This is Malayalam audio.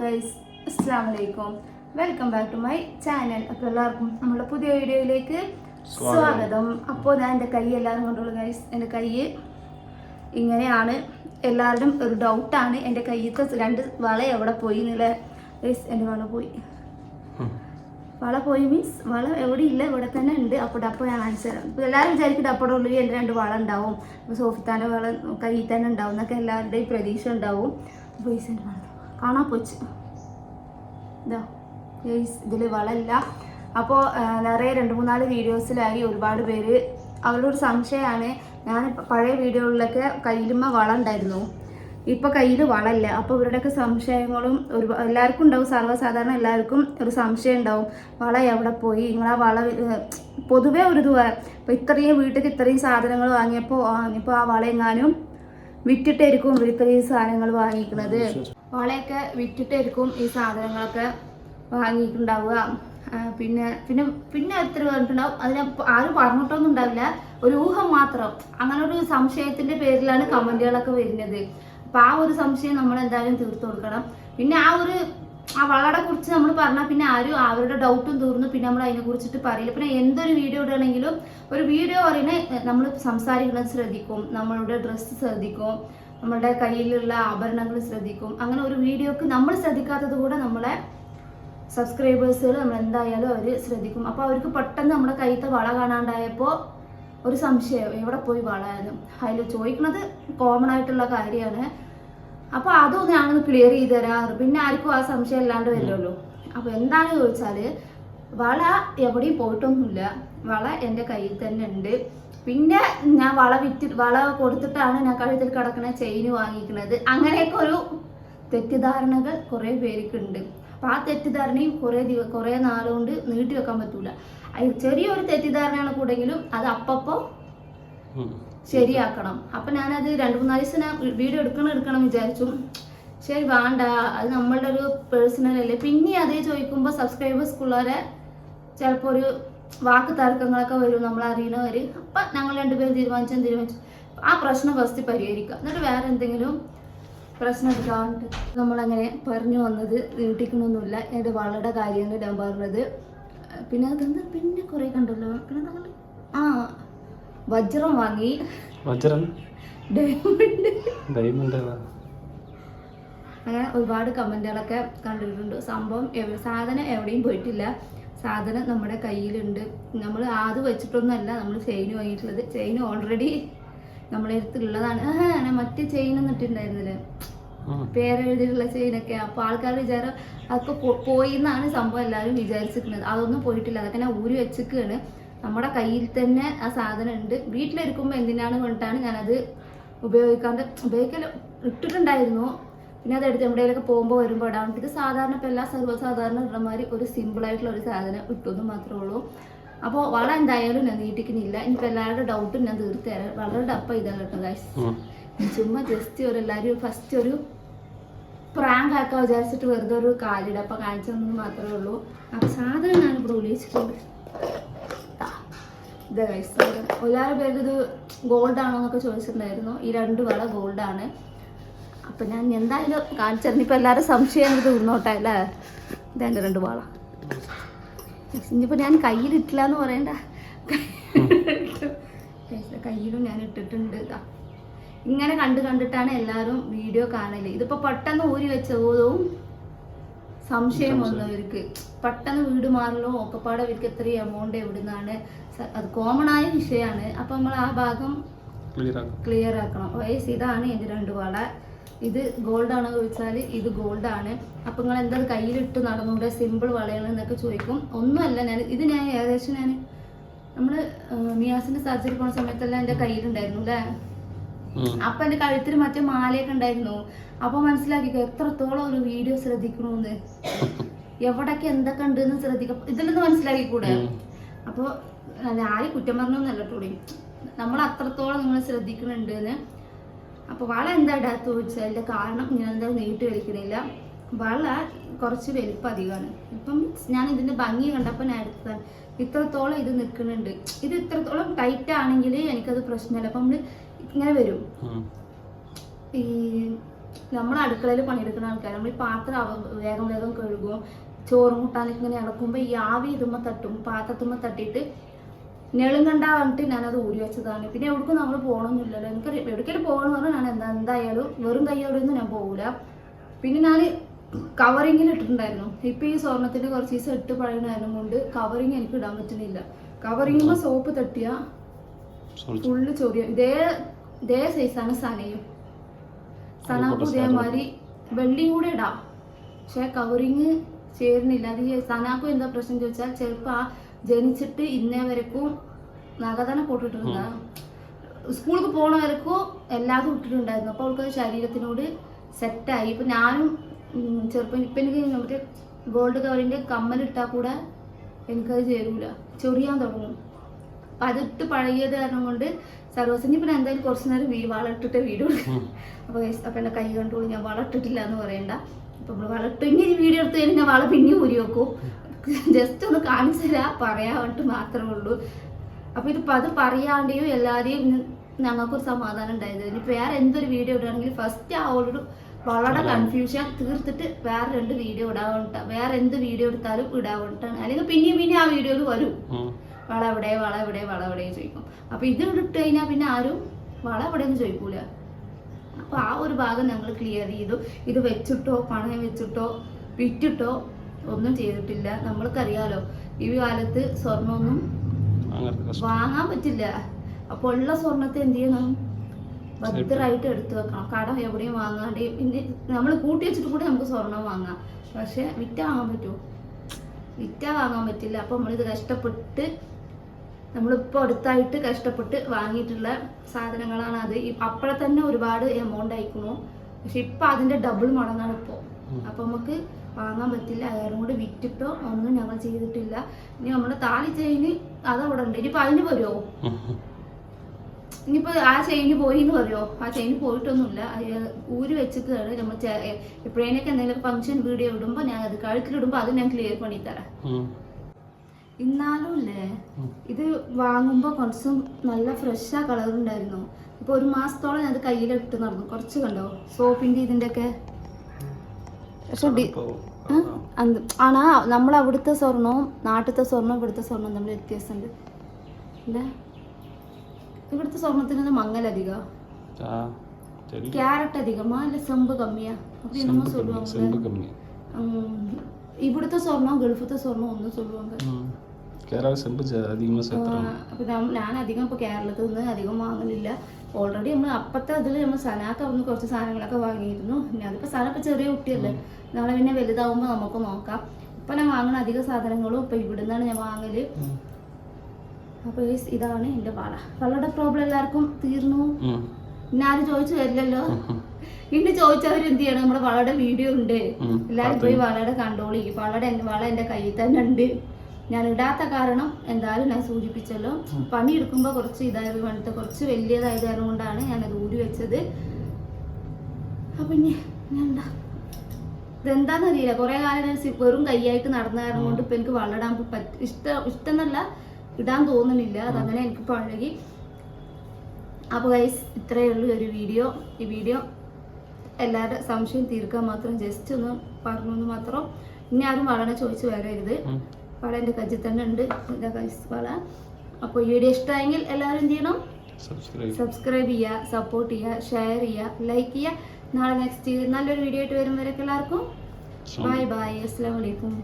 ഗൈസ് അസ്സാം വലൈക്കും welcome back to my channel അപ്പോൾ എല്ലാവർക്കും നമ്മുടെ പുതിയ വീഡിയോയിലേക്ക് സ്വാഗതം. അപ്പോൾ ഞാൻ എന്റെ കൈ എല്ലാവരും കൊണ്ടുള്ള ഗൈസ് എന്റെ കൈ ഇങ്ങനെയാണ്. എല്ലാവരുടെയും ഒരു ഡൗട്ടാണ് എന്റെ കയ്യത്തെ രണ്ട് വള എവിടെ പോയി എന്നുള്ള ഗൈസ് എന്റെ വള പോയി. വള പോയി മീൻസ് വള എവിടെ ഇല്ല ഇവിടെ തന്നെ ഉണ്ട്. അപ്പോൾ അപ്പോൾ ഞാൻ തരാം. ഇപ്പോൾ എല്ലാവരും വിചാരിക്കും ഡപ്പയുടെ ഉള്ളിൽ എന്റെ രണ്ട് വള ഉണ്ടാവും. സോഫിത്താന്റെ വള കയ്യിൽ തന്നെ ഉണ്ടാവും എന്നൊക്കെ എല്ലാവരുടെയും പ്രതീക്ഷ ഉണ്ടാവും. അപ്പോൾ എന്റെ വള. കാണാൻ പോച്ച്. ഇതിൽ വളമില്ല അപ്പോൾ നിറയെ രണ്ട് മൂന്നാൽ വീഡിയോസിലായി ഒരുപാട് പേര്. അവരുടെ ഒരു സംശയമാണ് ഞാൻ പഴയ വീഡിയോകളിലൊക്കെ കയ്യിലുമ്മ വളം ഉണ്ടായിരുന്നു ഇപ്പോൾ കയ്യിൽ വളമില്ല അപ്പോൾ ഇവരുടെയൊക്കെ സംശയങ്ങളും ഒരു എല്ലാവർക്കും ഉണ്ടാവും. സർവസാധാരണ എല്ലാവർക്കും ഒരു സംശയം ഉണ്ടാവും. വള എവിടെ പോയി? നിങ്ങളാ വള പൊതുവേ ഒരു ഇത് ഇപ്പോൾ ഇത്രയും വീട്ടിൽ ഇത്രയും സാധനങ്ങൾ വാങ്ങിയപ്പോൾ ഇപ്പോൾ ആ വള എങ്ങാനും വിറ്റിട്ടായിരിക്കും ഇത്രയും സാധനങ്ങൾ വാങ്ങിക്കുന്നത് വളയൊക്കെ വിറ്റിട്ടായിരിക്കും ഈ സാധനങ്ങളൊക്കെ വാങ്ങിയിട്ടുണ്ടാവുക. പിന്നെ പിന്നെ പിന്നെ എത്ര പറഞ്ഞിട്ടുണ്ടാവും? അതിനെ ആരും പറഞ്ഞിട്ടൊന്നും ഉണ്ടാവില്ല. ഒരു ഊഹം മാത്രം. അങ്ങനെ ഒരു സംശയത്തിന്റെ പേരിലാണ് കമന്റുകളൊക്കെ വരുന്നത്. അപ്പൊ ആ ഒരു സംശയം നമ്മൾ എന്തായാലും തീർത്തു കൊടുക്കണം. പിന്നെ ആ ഒരു ആ വളയുടെ കുറിച്ച് നമ്മൾ പറഞ്ഞാൽ പിന്നെ ആരും അവരുടെ ഡൗട്ടും തീർന്നു. പിന്നെ നമ്മൾ അതിനെ കുറിച്ചിട്ട് പറയില്ല. പിന്നെ എന്തൊരു വീഡിയോ ഇടുകയാണെങ്കിലും ഒരു വീഡിയോ പറയുന്നത് നമ്മൾ സംസാരിക്കുന്നത് ശ്രദ്ധിക്കും. നമ്മളുടെ ഡ്രസ്സ് ശ്രദ്ധിക്കും. നമ്മളുടെ കയ്യിലുള്ള ആഭരണങ്ങൾ ശ്രദ്ധിക്കും. അങ്ങനെ ഒരു വീഡിയോക്ക് നമ്മൾ ശ്രദ്ധിക്കാത്തത് കൂടെ നമ്മളെ സബ്സ്ക്രൈബേഴ്സുകൾ നമ്മൾ എന്തായാലും അവർ ശ്രദ്ധിക്കും. അപ്പോൾ അവർക്ക് പെട്ടെന്ന് നമ്മുടെ കയ്യത്തെ വള കാണാണ്ടായപ്പോൾ ഒരു സംശയം എവിടെ പോയി വളയാലും അതിൽ ചോദിക്കുന്നത് കോമൺ ആയിട്ടുള്ള കാര്യമാണ്. അപ്പോൾ അതും ഞാനൊന്ന് ക്ലിയർ ചെയ്ത് തരാറ് പിന്നെ ആർക്കും ആ സംശയം ഇല്ലാണ്ട് വരില്ലല്ലോ അപ്പോൾ എന്താണ് ചോദിച്ചാൽ വള എവിടെയും പോയിട്ടൊന്നുമില്ല. വള എന്റെ കയ്യിൽ തന്നെ ഉണ്ട്. പിന്നെ ഞാൻ വള വിറ്റ് വള കൊടുത്തിട്ടാണ് ഞാൻ കഴുത്തിൽ കിടക്കുന്ന ചെയിൻ വാങ്ങിക്കുന്നത്. അങ്ങനെയൊക്കെ ഒരു തെറ്റിദ്ധാരണകൾ കുറേ പേർക്കുണ്ട്. അപ്പം ആ തെറ്റിദ്ധാരണയും കുറേ ദിവ കുറേ നാളുകൊണ്ട് നീട്ടി വെക്കാൻ പറ്റൂല. ചെറിയൊരു തെറ്റിദ്ധാരണയാണ് കൂടെങ്കിലും അത് അപ്പപ്പോൾ ശരിയാക്കണം. അപ്പം ഞാനത് രണ്ട് മൂന്നാൽ ദിവസം ഞാൻ വീഡിയോ എടുക്കണം എടുക്കണം വിചാരിച്ചു. ശരി വേണ്ട. അത് നമ്മളുടെ ഒരു പേഴ്സണൽ അല്ലേ? പിന്നെ അതേ ചോദിക്കുമ്പോൾ സബ്സ്ക്രൈബേഴ്സ് പിള്ളേരെ ചിലപ്പോൾ ഒരു വാക്ക് തർക്കങ്ങളൊക്കെ വരും നമ്മൾ അറിയണവർ അപ്പം ഞങ്ങൾ രണ്ടുപേരും തീരുമാനിച്ചാൽ തീരുമാനിച്ചു. ആ പ്രശ്നം ഫസ്റ്റ് പരിഹരിക്കുക. എന്നിട്ട് വേറെ എന്തെങ്കിലും പ്രശ്നം എടുക്കാറുണ്ട് നമ്മളങ്ങനെ പറഞ്ഞു വന്നത് നീട്ടിക്കണമൊന്നുമില്ല എന്റെ വളയുടെ കാര്യമാണ് ഞാൻ പറഞ്ഞത്. പിന്നെ അതെന്താ? പിന്നെ കുറേ കണ്ടല്ലോ. പിന്നെ നമ്മൾ ആ വജ്രം വാങ്ങി. വജ്രം? ഡയമണ്ട് ഡയമണ്ട് അങ്ങനെ ഒരുപാട് കമന്റുകളൊക്കെ കണ്ടിട്ടുണ്ട്. സംഭവം സാധനം എവിടെയും പോയിട്ടില്ല. സാധനം നമ്മുടെ കയ്യിലുണ്ട്. നമ്മൾ ആത് വെച്ചിട്ടൊന്നുമല്ല നമ്മൾ ചെയിൻ വാങ്ങിയിട്ടുള്ളത്. ചെയിൻ ഓൾറെഡി നമ്മളെ അടുത്തുള്ളതാണ്. ഞാൻ മറ്റേ ചെയിനൊന്നും ഇട്ടിട്ടുണ്ടായിരുന്നില്ലേ. പേരെഴുതിയിട്ടുള്ള ചെയിനൊക്കെ അപ്പോൾ ആൾക്കാർ വിചാരം അതൊക്കെ പോയി എന്നാണ് സംഭവം എല്ലാവരും വിചാരിച്ചിരിക്കുന്നത്. അതൊന്നും പോയിട്ടില്ല. അതൊക്കെ ഞാൻ ഊരി വെച്ചിരിക്കുകയാണ്. നമ്മുടെ കയ്യിൽ തന്നെ ആ സാധനം ഉണ്ട്. വീട്ടിലിരിക്കുമ്പോൾ എന്തിനാണ് വേണ്ടിയിട്ടാണ് ഞാനത് ഉപയോഗിക്കാണ്ട് ഉപയോഗിക്കൽ ഇട്ടിട്ടുണ്ടായിരുന്നു. പിന്നെ അത് എടുത്ത് എവിടെയെങ്കിലൊക്കെ പോകുമ്പോൾ വരുമ്പോൾ ഇടാൻ ഇത് സാധാരണ ഇപ്പോൾ എല്ലാ സർവസാധാരണ ഇടമാതിരി ഒരു സിമ്പിൾ ആയിട്ടുള്ള ഒരു സാധനം ഇട്ടുമെന്ന് മാത്രമേ ഉള്ളൂ. അപ്പോൾ വള എന്തായാലും ഞാൻ നീട്ടിക്കുന്നില്ല. ഇനിയിപ്പോൾ എല്ലാവരുടെ ഡൗട്ടും ഞാൻ തീർത്ത് തരാം വളരെ ഡപ്പ ഇതാണ് കേട്ടോ ഗൈസ് ചുമ്മാ ജസ്റ്റ് ഒരു എല്ലാവരും ഫസ്റ്റ് ഒരു പ്രാങ്ക് ആക്കാൻ വിചാരിച്ചിട്ട് വെറുതെ ഒരു കാലിടപ്പ കാണിച്ചതെന്ന് മാത്രമേ ഉള്ളൂ. ആ സാധനം ഞാനിവിടെ ഇവിടെ ഉപയോഗിച്ചിട്ടുണ്ട് ഇതാ ഗൈസ്. എല്ലാവരും പേര് ഇത് ഗോൾഡ് ആണോ എന്നൊക്കെ ചോദിച്ചിട്ടുണ്ടായിരുന്നു. ഈ രണ്ട് വള ഗോൾഡാണ് അപ്പൊ ഞാൻ എന്തായാലും കാണിച്ചിരുന്നു ഇപ്പൊ എല്ലാവരും സംശയം തീർന്നോട്ടെ അല്ലേ? ഇതെന്റെ രണ്ട് വാള. ഇനിയിപ്പോ ഞാൻ കയ്യിലിട്ടില്ല എന്ന് പറയണ്ട. കയ്യിലും ഞാൻ ഇട്ടിട്ടുണ്ട് ഇതാ. ഇങ്ങനെ കണ്ട് കണ്ടിട്ടാണ് എല്ലാവരും വീഡിയോ കാണൽ. ഇതിപ്പോ പെട്ടെന്ന് ഊരി വെച്ച വെച്ചതും സംശയം. വന്നവർക്ക്. പെട്ടെന്ന് വീട് മാറലോ ഒക്കെപ്പാടെ അവർക്ക് എത്ര എമൗണ്ട് എവിടുന്നാണ്? അത് കോമൺ ആയ വിഷയമാണ് അപ്പൊ നമ്മൾ ആ ഭാഗം ക്ലിയർ ആക്കും ക്ലിയർ ആക്കണം വയസ്സ് ഇതാണ് എന്റെ രണ്ട് വള. ഇത് ഗോൾഡ് ആണോ ചോദിച്ചാൽ ഇത് ഗോൾഡ് ആണ്. അപ്പം നിങ്ങൾ എന്താ കയ്യിലിട്ട് നടന്നുകൊണ്ട് സിമ്പിൾ വളയാണ് എന്നൊക്കെ ചോദിക്കും. ഒന്നുമല്ല ഞാൻ ഇത് ഞാൻ ഏകദേശം ഞാൻ നമ്മൾ മിയാസിന്റെ സർജറി പോണ സമയത്തെല്ലാം എന്റെ കയ്യിലുണ്ടായിരുന്നു അല്ലേ? അപ്പൊ എന്റെ കഴുത്തിൽ മറ്റേ മാലയൊക്കെ ഉണ്ടായിരുന്നു. അപ്പൊ മനസ്സിലാക്കി എത്രത്തോളം ഒരു വീഡിയോ ശ്രദ്ധിക്കണമെന്ന് എവിടൊക്കെ എന്തൊക്കെ ഉണ്ട് എന്ന് ശ്രദ്ധിക്കാം ഇതിലൊന്ന് മനസ്സിലാക്കി കൂടെ അപ്പോൾ ആരും കുറ്റം പറഞ്ഞൊന്നല്ല ടൂടി നമ്മൾ അത്രത്തോളം നിങ്ങൾ ശ്രദ്ധിക്കുന്നുണ്ട് എന്ന് അപ്പോൾ വള എന്താ ഇടാത്ത അതിന്റെ കാരണം ഞാൻ എന്താ നീട്ടി വലിക്കണില്ല. വള കുറച്ച് വലിപ്പം അധികമാണ്. ഇപ്പം ഞാൻ ഇതിന്റെ ഭംഗി കണ്ടപ്പോൾ ഞാൻ എടുത്തതാണ്. ഇത്രത്തോളം ഇത് നിൽക്കുന്നുണ്ട്. ഇത് ഇത്രത്തോളം ടൈറ്റ് ആണെങ്കിൽ എനിക്കത് പ്രശ്നമില്ല. അപ്പം നമ്മൾ ഇങ്ങനെ വരും. ഈ നമ്മൾ അടുക്കളയിൽ പണിയെടുക്കുന്ന ആൾക്കാർ നമ്മൾ പാത്രം വേഗം വേഗം കഴുകും ചോറും മുട്ടാനൊക്കെ ഇങ്ങനെ ഇളക്കുമ്പോൾ ഈ ആവി ഇതുമ്പോൾ തട്ടും പാത്രത്തുമ്പോൾ തട്ടിയിട്ട് ഞെളും കണ്ടാ പറഞ്ഞിട്ട് ഞാനത് ഊരി വെച്ചതാണ്. പിന്നെ എവിടേക്കും നമ്മൾ പോകണമെന്നില്ലല്ലോ എനിക്ക് എവിടേക്കെങ്കിലും പോകണമെന്ന് പറഞ്ഞാൽ ഞാൻ എന്താ എന്തായാലും വെറും കൈയോടെയൊന്നും ഞാൻ പോകില്ല പിന്നെ ഞാൻ കവറിങ്ങിൽ ഇട്ടിട്ടുണ്ടായിരുന്നു ഇപ്പം ഈ സ്വർണത്തിന്റെ കുറച്ച് ദിവസം ഇട്ട് പഴയതായിരുന്നു കൊണ്ട് കവറിങ് എനിക്ക് ഇടാൻ പറ്റുന്നില്ല. കവറിങ്ങുമ്പോൾ സോപ്പ് തട്ടിയ ഫുള്ള് ചൊറിയ. ഇതേ ഇതേ സൈസാണ് സനയും. സന ഇതേമാതിരി വെള്ളിയും കൂടെ ഇടാം. പക്ഷെ കവറിങ് ചേരുന്നില്ല. അത് സനാക്കും എന്താ പ്രശ്നം ചോദിച്ചാൽ ചിലപ്പോൾ ആ ജനിച്ചിട്ട് ഇന്നേ വരക്കും போட்டுட்டு പോട്ടിട്ടുണ്ടാ സ്കൂളിൽ പോണ വരക്കും എല്ലാതും ഇട്ടിട്ടുണ്ടായിരുന്നു. അപ്പോൾ അവൾക്ക് ശരീരത്തിനോട് സെറ്റായി ഇപ്പം ഞാനും ചെറുപ്പം ഇപ്പം എനിക്ക് മറ്റേ ഗോൾഡ് കമ്മൽ ഇട്ടാ കൂടെ എനിക്കത് ചേരൂല. ചൊറിയാൻ തുടങ്ങും. അപ്പം അതിട്ട് പഴകിയത് കാരണം കൊണ്ട് സർവസഞ്ചി പിന്നെ എന്തായാലും കുറച്ച് നേരം വീ വളട്ടിട്ട് വീഡിയോ അപ്പോൾ അപ്പം എന്റെ കൈ കണ്ടോളൂ. ഞാൻ വളട്ടിട്ടില്ല എന്ന് പറയണ്ട. അപ്പം നമ്മൾ വളട്ട്. ഈ വീഡിയോ എടുത്ത് കഴിഞ്ഞാൽ വള പിന്നെ ഊരി വെക്കും. ജസ്റ്റ് ഒന്ന് കാണിച്ചു തരാ. പറയാൻ വേണ്ടി മാത്രമേ ഉള്ളൂ. അപ്പോൾ ഇത് അത് പറയാണ്ടെയും എല്ലാവരെയും ഞങ്ങൾക്ക് ഞങ്ങൾക്കൊരു സമാധാനം ഉണ്ടായത്. ഇനി വേറെ എന്തൊരു വീഡിയോ ഇടുകയാണെങ്കിൽ ഫസ്റ്റ് ആ ഒരു വളരെ കൺഫ്യൂഷൻ തീർത്തിട്ട് വേറെ രണ്ട് വീഡിയോ ഇടാൻ വേറെ എന്ത് വീഡിയോ എടുത്താലും ഇടാൻ വേണ്ടിട്ടാണ് അല്ലെങ്കിൽ പിന്നെയും പിന്നെ ആ വീഡിയോയിൽ വരും. വള എവിടെ വള എവിടെ വള എവിടെ ചോദിക്കും. അപ്പൊ ഇത് ഇട്ട് കഴിഞ്ഞാൽ പിന്നെ ആരും വള എവിടെയെന്ന് ചോദിക്കൂല. അപ്പൊ ആ ഒരു ഭാഗം ഞങ്ങൾ ക്ലിയർ ചെയ്തു. ഇത് വെച്ചിട്ടോ പണയം വെച്ചിട്ടോ വിറ്റിട്ടോ ഒന്നും ചെയ്തിട്ടില്ല. നമ്മൾക്കറിയാലോ ഈ കാലത്ത് സ്വർണമൊന്നും വാങ്ങാൻ പറ്റില്ല. അപ്പൊ ഉള്ള സ്വർണത്തെ എന്ത് ചെയ്യണം? ഭദ്രമായിട്ട് എടുത്തു വെക്കണം. കടം എവിടെയും വാങ്ങാണ്ട്. പിന്നെ നമ്മൾ കൂട്ടി വെച്ചിട്ട് കൂടി നമുക്ക് സ്വർണം വാങ്ങാം. പക്ഷെ വിറ്റ വാങ്ങാൻ പറ്റുമോ വിറ്റ വാങ്ങാൻ പറ്റില്ല. അപ്പൊ നമ്മളിത് കഷ്ടപ്പെട്ട് നമ്മളിപ്പോൾ അടുത്തായിട്ട് കഷ്ടപ്പെട്ട് വാങ്ങിയിട്ടുള്ള സാധനങ്ങളാണ് അത്. അപ്പോഴെ തന്നെ ഒരുപാട് എമൗണ്ട് അയക്കണു. പക്ഷെ ഇപ്പൊ അതിന്റെ ഡബിൾ മടങ്ങാണ് ഇപ്പോൾ അപ്പൊ നമുക്ക് വാങ്ങാൻ പറ്റില്ല. അയാളും കൂടി വിറ്റിട്ടോ ഒന്നും ഞങ്ങൾ ചെയ്തിട്ടില്ല. ഇനി നമ്മുടെ താലി ചെയിന് അതവിടെ ഉണ്ട് ഇനിയിപ്പോ അതിന് വരുമോ ഇനിയിപ്പോ ആ ചെയിന് പോയി എന്ന് പറയുമോ ആ ചെയിന് പോയിട്ടൊന്നുമില്ല. ഊര് വെച്ചിട്ടാണ് നമ്മൾ എപ്പോഴേനൊക്കെ എന്തെങ്കിലും ഫംഗ്ഷൻ വീഡിയോ ഇടുമ്പോ ഞാൻ അത് കഴുക്കിലിടുമ്പോ അത് ഞാൻ ക്ലിയർ പണി തരാം. ഇന്നാലും ഇല്ലേ? ഇത് വാങ്ങുമ്പോൾ കുറച്ചും നല്ല ഫ്രഷാ കളർ ഉണ്ടായിരുന്നു. ഇപ്പൊ ഒരു മാസത്തോളം ഞാൻ അത് കയ്യിലിട്ട് നടന്നു. കുറച്ച് കണ്ടോ? സോപ്പിന്റെ ഇതിന്റെ ഒക്കെ പക്ഷെ அந்த നമ്മൾ അവിടുത്തെ സ്വർണവും നാട്ടിലത്തെ സ്വർണവും ഇവിടുത്തെ സ്വർണവും തമ്മിൽ വ്യത്യാസമുണ്ട് ഇവിടുത്തെ സ്വർണത്തിന് മങ്ങലധികം ക്യാരറ്റ് അധികമാ അല്ല സെമ്പ് കമ്മിയാ. അപ്പൊ ഇവിടുത്തെ സ്വർണവും ഗൾഫത്തെ സ്വർണവും ഒന്നും சொல்லுவாங்க ഞാൻ അധികം ഇപ്പൊ കേരളത്തിൽ നിന്ന് അധികം വാങ്ങലില്ല. ഓൾറെഡി നമ്മൾ അപ്പത്തെ അതിൽ നമ്മൾ സനാക്ക് അവിടുന്ന് കുറച്ച് സാധനങ്ങളൊക്കെ വാങ്ങിയിരുന്നു. പിന്നെ അതിപ്പോൾ സ്ഥലം ഇപ്പോൾ ചെറിയ കുട്ടിയല്ലേ. നാളെ പിന്നെ വലുതാവുമ്പോൾ നമുക്ക് നോക്കാം. ഇപ്പം ഞാൻ വാങ്ങുന്ന അധിക സാധനങ്ങളും ഇപ്പോൾ ഇവിടുന്നാണ് ഞാൻ വാങ്ങൽ. അപ്പോൾ ഇതാണ് എന്റെ വള വളയുടെ പ്രോബ്ലം എല്ലാവർക്കും തീർന്നു? പിന്നെ ആരും ചോദിച്ചു വരില്ലല്ലോ? പിന്നെ ചോദിച്ചവർ എന്ത് ചെയ്യണം? നമ്മുടെ വളയുടെ വീഡിയോ ഉണ്ട്. എല്ലാവരും പോയി വളയുടെ കണ്ടോളി. വളയുടെ വള എന്റെ കയ്യിൽ തന്നെ ഉണ്ട്. ഞാൻ ഇടാത്ത കാരണം എന്തായാലും ഞാൻ സൂചിപ്പിച്ചല്ലോ. പണിയെടുക്കുമ്പോൾ കുറച്ച് ഇതായത് വേണ്ടിട്ട് കുറച്ച് വലിയതായത് കാരണം കൊണ്ടാണ് ഞാനത് ഊരി വെച്ചത്. അപ്പം ഞാൻ അറിയില്ല. കുറെ കാലം ഞാൻ വെറും കൈയായിട്ട് നടന്ന കാരണം കൊണ്ട് ഇപ്പം എനിക്ക് വളരാൻ പറ്റ ഇഷ്ടം ഇഷ്ടമെന്നല്ല ഇടാൻ തോന്നുന്നില്ല. അതങ്ങനെ എനിക്ക് പഴകി. അപ്പോൾ ഗൈസ് ഇത്രയേ ഉള്ളൂ ഒരു വീഡിയോ. ഈ വീഡിയോ എല്ലാവരുടെ സംശയം തീർക്കാൻ മാത്രം ജസ്റ്റ് ഒന്ന് പറഞ്ഞു എന്ന് മാത്രം. ഇനി ആരും വളരെ ചോദിച്ചു വരരുത്. വള എന്റെ കജ്ജിൽ തന്നെ ഉണ്ട്. എന്റെ കൈസ് വള അപ്പോൾ ഈ വീഡിയോ ഇഷ്ടമായെങ്കിൽ എല്ലാവരും എന്ത് ചെയ്യണം? സബ്സ്ക്രൈബ് ചെയ്യുക സപ്പോർട്ട് ചെയ്യുക ഷെയർ ചെയ്യുക ലൈക്ക് ചെയ്യുക. നാളെ നെക്സ്റ്റ് നല്ലൊരു വീഡിയോ ആയിട്ട് വരും വരെ എല്ലാവർക്കും ബൈ ബൈ അസ്സാം വലൈക്കും